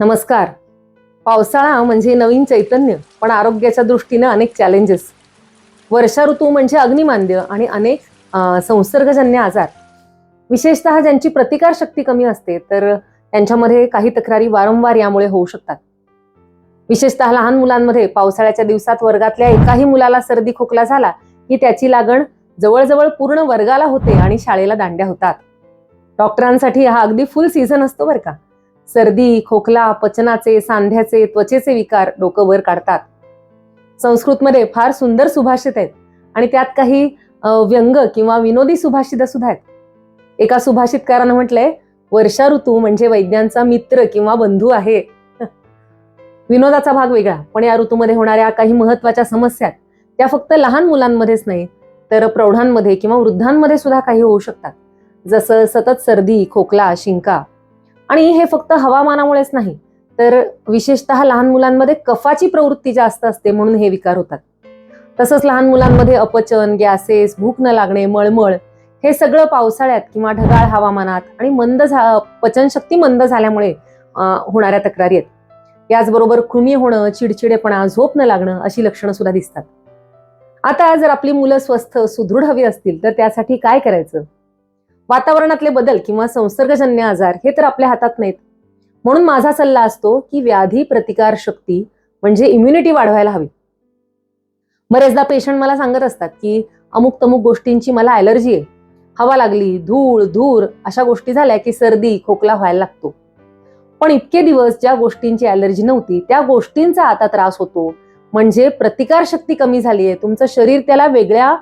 नमस्कार. पावसाळा म्हणजे नवीन चैतन्य पण आरोग्याच्या दृष्टीनं अनेक चॅलेंजेस वर्षा ऋतू म्हणजे अग्निमांद्य आणि अनेक संसर्गजन्य आजार. विशेषतः ज्यांची प्रतिकारशक्ती कमी असते तर त्यांच्यामध्ये काही तक्रारी वारंवार यामुळे होऊ शकतात. विशेषतः लहान मुलांमध्ये पावसाळ्याच्या दिवसात वर्गातल्या एकाही मुलाला सर्दी खोकला झाला की त्याची लागण जवळजवळ पूर्ण वर्गाला होते आणि शाळेला दांड्या होतात. डॉक्टरांसाठी हा अगदी फुल सीझन असतो बरं का. सर्दी खोकला पचनाचे सांध्याचे त्वचेचे विकार डोकं वर काढतात. संस्कृतमध्ये फार सुंदर सुभाषित आहेत आणि त्यात काही व्यंग किंवा विनोदी सुभाषित सुद्धा आहेत. एका सुभाषितकारानं म्हटलंय वर्षा ऋतू म्हणजे वैद्यांचा मित्र किंवा बंधू आहे. विनोदाचा भाग वेगळा पण या ऋतूमध्ये होणाऱ्या काही महत्त्वाच्या समस्या आहेत, त्या फक्त लहान मुलांमध्येच नाही तर प्रौढांमध्ये किंवा वृद्धांमध्ये सुद्धा काही होऊ शकतात. जसं सतत सर्दी खोकला शिंका आणि हे फक्त हवामानामुळेच नाही तर विशेषतः लहान मुलांमध्ये कफाची प्रवृत्ती जास्त असते म्हणून हे विकार होतात. तसंच लहान मुलांमध्ये अपचन गॅसेस भूक न लागणे मळमळ हे सगळं पावसाळ्यात किंवा ढगाळ हवामानात आणि मंद झा पचनशक्ती मंद झाल्यामुळे होणाऱ्या तक्रारी आहेत. याचबरोबर कृमी होणं चिडचिडेपणा झोप न लागणं अशी लक्षणं सुद्धा दिसतात. आता जर आपली मुलं स्वस्थ सुदृढ हवी असतील तर त्यासाठी काय करायचं? वातावरणातले बदल किंवा संसर्गजन्य आजार हे तर आपल्या हातात नाहीत. म्हणून माझा सल्ला असतो की व्याधी प्रतिकार शक्ती म्हणजे इम्युनिटी वाढवायला हवी. बरेचदा पेशंट मला सांगत असतात की अमुक तमुक गोष्टींची मला ॲलर्जी आहे. हवा लागली धूळ धूर अशा गोष्टी झाल्या की सर्दी खोकला व्हायला लागतो. पण इतके दिवस ज्या गोष्टींची ॲलर्जी नव्हती त्या गोष्टींचा आता त्रास होतो. म्हणजे प्रतिकारशक्ती कमी झाली आहे तुमचं शरीर त्याला वेगळ्या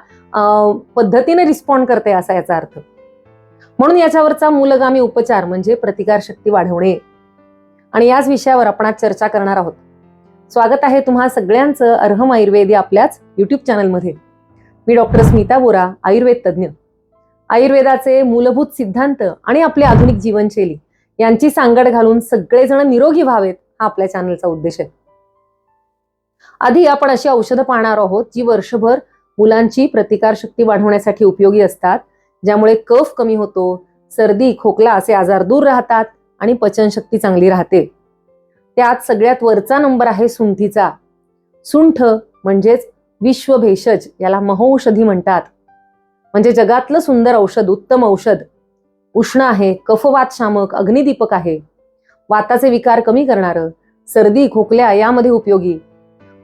पद्धतीने रिस्पॉन्ड करते असा याचा अर्थ. म्हणून याच्यावरचा मूलगामी उपचार म्हणजे प्रतिकारशक्ती वाढवणे. आणि याच विषयावर आपण आज चर्चा करणार आहोत. स्वागत आहे तुम्हा सगळ्यांचं अर्हम आयुर्वेद या आपल्याच युट्यूब चॅनलमध्ये. मी डॉक्टर स्मिता बोरा आयुर्वेद तज्ज्ञ. आयुर्वेदाचे मूलभूत सिद्धांत आणि आपली आधुनिक जीवनशैली यांची सांगड घालून सगळेजण निरोगी व्हावेत हा आपल्या चॅनलचा उद्देश आहे. आधी आपण अशी औषधं पाहणार आहोत जी वर्षभर मुलांची प्रतिकारशक्ती वाढवण्यासाठी उपयोगी असतात ज्यामुळे कफ कमी होतो सर्दी खोकला असे आजार दूर राहतात आणि पचनशक्ती चांगली राहते. त्यात सगळ्यात वरचा नंबर आहे सुंठीचा. सुंठ म्हणजेच विश्वभेषज याला महौषधी म्हणतात. म्हणजे जगातलं सुंदर औषध उत्तम औषध. उष्ण आहे कफवात शामक अग्निदीपक आहे. वाताचे विकार कमी करणारं सर्दी खोकल्या यामध्ये उपयोगी.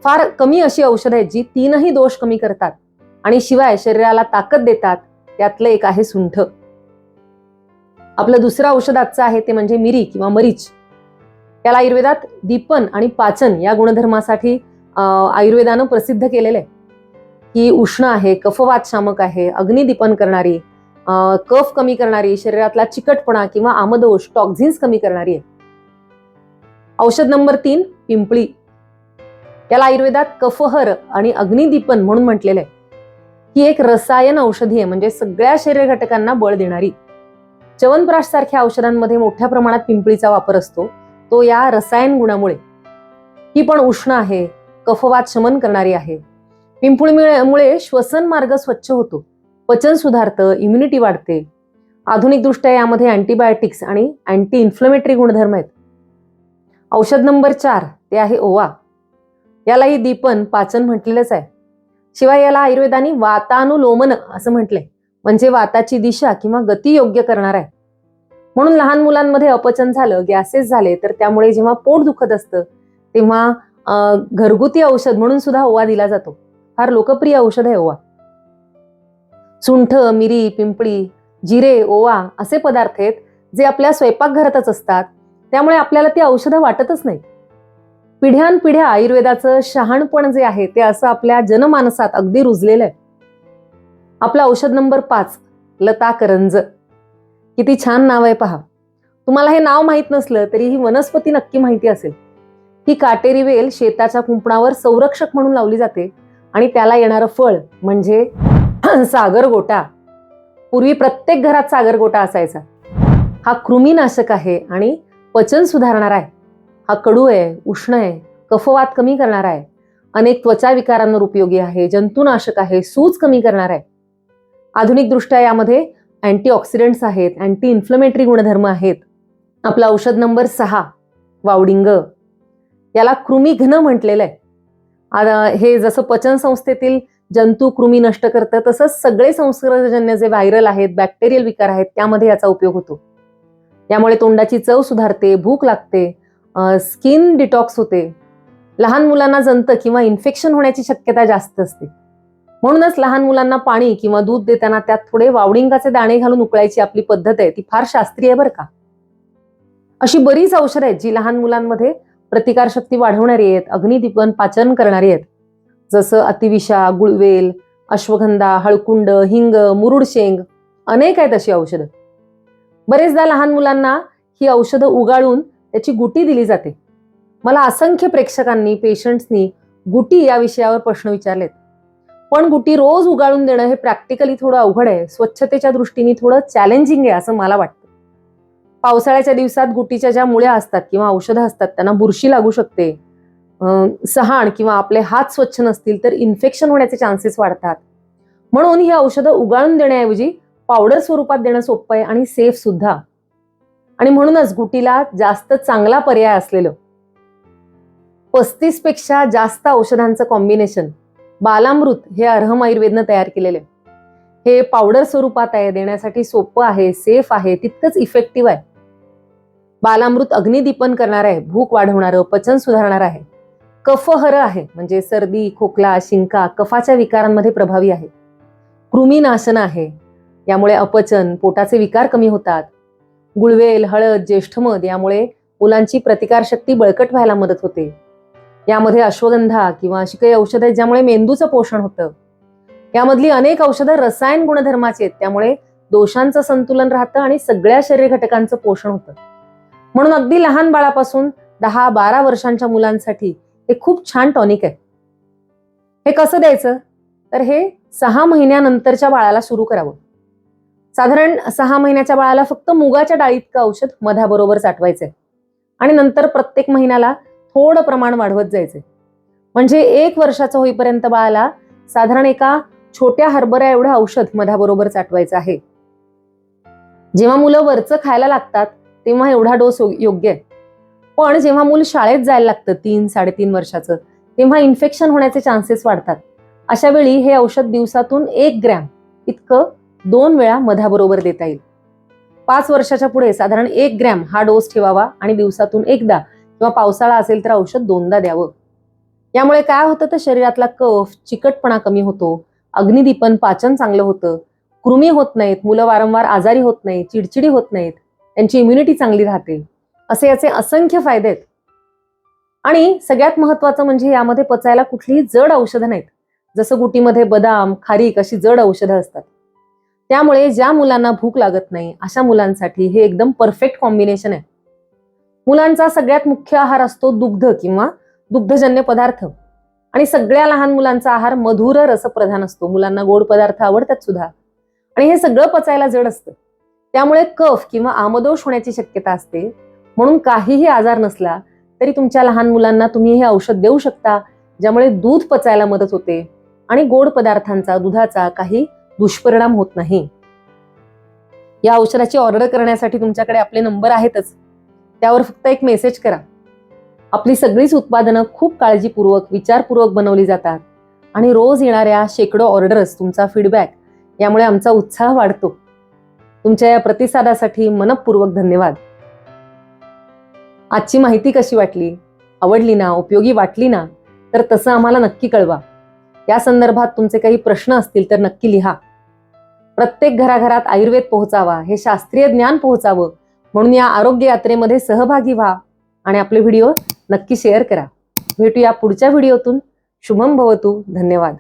फार कमी अशी औषधं आहेत जी तीनही दोष कमी करतात आणि शिवाय शरीराला ताकद देतात त्यातलं एक आहे सुंठ. आपलं दुसरं औषध आजचं आहे ते म्हणजे मिरी किंवा मरीच. त्याला आयुर्वेदात दीपन आणि पाचन या गुणधर्मासाठी आयुर्वेदानं प्रसिद्ध केलेलं आहे. की उष्ण आहे कफवात शामक आहे अग्निदीपन करणारी अं, कफ कमी करणारी शरीरातला चिकटपणा किंवा आमदोष टॉक्झिन्स कमी करणारी आहे. औषध नंबर तीन पिंपळी. याला आयुर्वेदात कफहर आणि अग्निदीपन म्हणून म्हटलेलं आहे. ही एक रसायन औषधी आहे. म्हणजे सगळ्या शरीर घटकांना बळ देणारी. च्यवनप्राश सारख्या औषधांमध्ये मोठ्या प्रमाणात पिंपळीचा वापर असतो. तो या रसायन गुणामुळे. ही पण उष्ण आहे. कफवात शमन करणारी आहे. पिंपळीमुळे श्वसन मार्ग स्वच्छ होतो. पचन सुधारतं इम्युनिटी वाढते. आधुनिकदृष्ट्या यामध्ये अँटीबायोटिक्स आणि अँटी इन्फ्लमेटरी गुणधर्म आहेत. औषध नंबर चार ते आहे ओवा. यालाही दीपन पाचन म्हटलेलंच आहे. शिवाय याला आयुर्वेदाने वातानुलोमन असं म्हटलंय. म्हणजे वाताची दिशा किंवा गती योग्य करणार आहे. म्हणून लहान मुलांमध्ये अपचन झालं गॅसेस झाले तर त्यामुळे जेव्हा पोट दुखत असतं तेव्हा घरगुती औषध म्हणून सुद्धा ओवा दिला जातो. फार लोकप्रिय औषध आहे ओवा. सुंठ मिरी पिंपळी जिरे ओवा असे पदार्थ आहेत जे आपल्या स्वयंपाकघरातच असतात. त्यामुळे आपल्याला ती औषधं वाटतच नाही पिढ्यानपिढ्या आयुर्वेदाचं शहाणपण जे आहे ते असं आपल्या जनमानसात अगदी रुजलेलं आहे. आपला औषध नंबर पाच लता करंज. किती छान नाव आहे पहा. तुम्हाला हे नाव माहीत नसलं तरी ही वनस्पती नक्की माहिती असेल. ही काटेरी वेल शेताच्या कुंपणावर संरक्षक म्हणून लावली जाते आणि त्याला येणारं फळ म्हणजे सागरगोटा. पूर्वी प्रत्येक घरात सागरगोटा असायचा. हा कृमीनाशक आहे आणि पचन सुधारणारा आहे. हा कडू आहे उष्ण आहे कफवात कमी करणार आहे. अनेक त्वचा विकारांवर उपयोगी आहे जंतुनाशक आहे सूज कमी करणार आहे. आधुनिक दृष्ट्या यामध्ये अँटीऑक्सिडंट्स आहेत अँटी इन्फ्लमेटरी गुणधर्म आहेत. आपलं औषध नंबर सहा वावडिंग. याला कृमिघ्न म्हटलेलं आहे. आता हे जसं पचन संस्थेतील जंतू कृमी नष्ट करतं तसंच सगळे संसर्गजन्य जे व्हायरल आहेत बॅक्टेरियल विकार आहेत त्यामध्ये याचा उपयोग होतो. यामुळे तोंडाची चव सुधारते भूक लागते स्किन डिटॉक्स होते. लहान मुलांना जंत किंवा इन्फेक्शन होण्याची शक्यता जास्त असते. म्हणूनच लहान मुलांना पाणी किंवा दूध देताना त्यात थोडे वावडिंगाचे दाणे घालून उकळायची आपली पद्धत आहे ती फार शास्त्रीय बरं का. अशी बरीच औषधं आहेत जी लहान मुलांमध्ये प्रतिकारशक्ती वाढवणारी आहेत अग्निदीपन पाचन करणारी आहेत. जसं अतिविषा गुळवेल अश्वगंधा हळकुंड हिंग मुरुड शेंग अनेक आहेत अशी औषधं. बरेचदा लहान मुलांना ही औषधं उगाळून त्याची गुटी दिली जाते. मला असंख्य प्रेक्षकांनी पेशंट्सनी गुटी या विषयावर प्रश्न विचारलेत. पण गुटी रोज उगाळून देणं हे प्रॅक्टिकली थोडं अवघड आहे. स्वच्छतेच्या दृष्टीने थोडं चॅलेंजिंग आहे असं मला वाटतं. पावसाळ्याच्या दिवसात गुटीच्या ज्या मुळ्या असतात किंवा औषधं असतात त्यांना बुरशी लागू शकते. सहाण किंवा आपले हात स्वच्छ नसतील तर इन्फेक्शन होण्याचे चान्सेस वाढतात. म्हणून ही औषधं उगाळून देण्याऐवजी पावडर स्वरूपात देणं सोपं आहे आणि सेफ सुद्धा. आणि म्हणूनच गुटीला जास्त चांगला पर्याय असलेलं. पस्तीसपेक्षा जास्त औषधांचं कॉम्बिनेशन बालामृत हे अर्हम आयुर्वेदनं तयार केलेले आहे. हे पावडर स्वरूपात आहे देण्यासाठी सोपं आहे सेफ आहे तितकंच इफेक्टिव्ह आहे. बालामृत अग्निदीपन करणार आहे भूक वाढवणारं पचन सुधारणार आहे. कफहर आहे म्हणजे सर्दी खोकला शिंका कफाच्या विकारांमध्ये प्रभावी आहे. कृमीनाशन आहे यामुळे अपचन पोटाचे विकार कमी होतात गुळवेल हळद ज्येष्ठमध यामुळे मुलांची प्रतिकारशक्ती बळकट व्हायला मदत होते. यामध्ये अश्वगंधा किंवा अशी काही औषधं आहेत ज्यामुळे मेंदूचं पोषण होतं. यामधली अनेक औषधं रसायन गुणधर्माची आहेत त्यामुळे दोषांचं संतुलन राहतं आणि सगळ्या शरीर घटकांचं पोषण होतं. म्हणून अगदी लहान बाळापासून दहा बारा वर्षांच्या मुलांसाठी हे खूप छान टॉनिक आहे. हे कसं द्यायचं? तर हे सहा महिन्यानंतरच्या बाळाला सुरू करावं. साधारण सहा महिन्याच्या बाळाला फक्त मुगाच्या डाळीतकं औषध मधाबरोबर साठवायचे आणि नंतर प्रत्येक महिन्याला थोडं प्रमाण वाढवत जायचे म्हणजे एक वर्षाचं होईपर्यंत बाळाला साधारण एका छोट्या हरभऱ्या एवढं औषध मधाबरोबर साठवायचं आहे. जेव्हा मुलं वरचं खायला लागतात तेव्हा एवढा डोस योग्य आहे. पण जेव्हा मूल शाळेत जायला लागतं तीन साडेतीन वर्षाचं तेव्हा इन्फेक्शन होण्याचे चान्सेस वाढतात. अशा वेळी हे औषध दिवसातून एक ग्रॅम इतकं दोन वेळा मधाबरोबर देता येईल. पाच वर्षाच्या पुढे साधारण एक ग्रॅम हा डोस ठेवावा आणि दिवसातून एकदा किंवा पावसाळा असेल तर औषध दोनदा द्यावं. यामुळे काय होतं तर शरीरातला कफ चिकटपणा कमी होतो अग्निदीपन पाचन चांगलं होतं कृमी होत नाहीत मुलं वारंवार आजारी होत नाहीत चिडचिडी होत नाहीत त्यांची इम्युनिटी चांगली राहते असे याचे असंख्य फायदे आहेत. आणि सगळ्यात महत्वाचं म्हणजे यामध्ये पचायला कुठलीही जड औषधं नाहीत. जसं गुटीमध्ये बदाम खारीक अशी जड औषधं असतात. त्यामुळे ज्या मुलांना भूक लागत नाही अशा मुलांसाठी हे एकदम परफेक्ट कॉम्बिनेशन आहे. मुलांचा सगळ्यात मुख्य आहार असतो दुग्ध किंवा दुग्धजन्य पदार्थ. आणि सगळ्या लहान मुलांचा आहार मधुर रसप्रधान असतो. मुलांना गोड पदार्थ आवडतात सुद्धा. आणि हे सगळं पचायला जड असतं. त्यामुळे कफ किंवा आमदोष होण्याची शक्यता असते. म्हणून काहीही आजार नसला तरी तुमच्या लहान मुलांना तुम्ही हे औषध देऊ शकता ज्यामुळे दूध पचायला मदत होते. आणि गोड पदार्थांचा दुधाचा काही दुष्परिणाम होत नाही. या औषधाची ऑर्डर करण्यासाठी तुमच्याकडे आपले नंबर आहेतच. त्यावर फक्त एक मेसेज करा. आपली सगळीच उत्पादनं खूप काळजीपूर्वक विचारपूर्वक बनवली जातात. आणि रोज येणाऱ्या शेकडो ऑर्डर्स तुमचा फीडबॅक यामुळे आमचा उत्साह वाढतो. तुमच्या या प्रतिसादासाठी मनपूर्वक धन्यवाद. आजची माहिती कशी वाटली? आवडली ना? उपयोगी वाटली ना? तर तसं आम्हाला नक्की कळवा. या संदर्भात तुमचे काही प्रश्न असतील तर नक्की लिहा. प्रत्येक घराघरात आयुर्वेद पोहोचावा हे शास्त्रीय ज्ञान पोहोचावं म्हणून या आरोग्य यात्रेमध्ये सहभागी व्हा आणि आपले व्हिडिओ नक्की शेअर करा. भेटूया पुढच्या व्हिडिओतून. शुभम भवतू. धन्यवाद.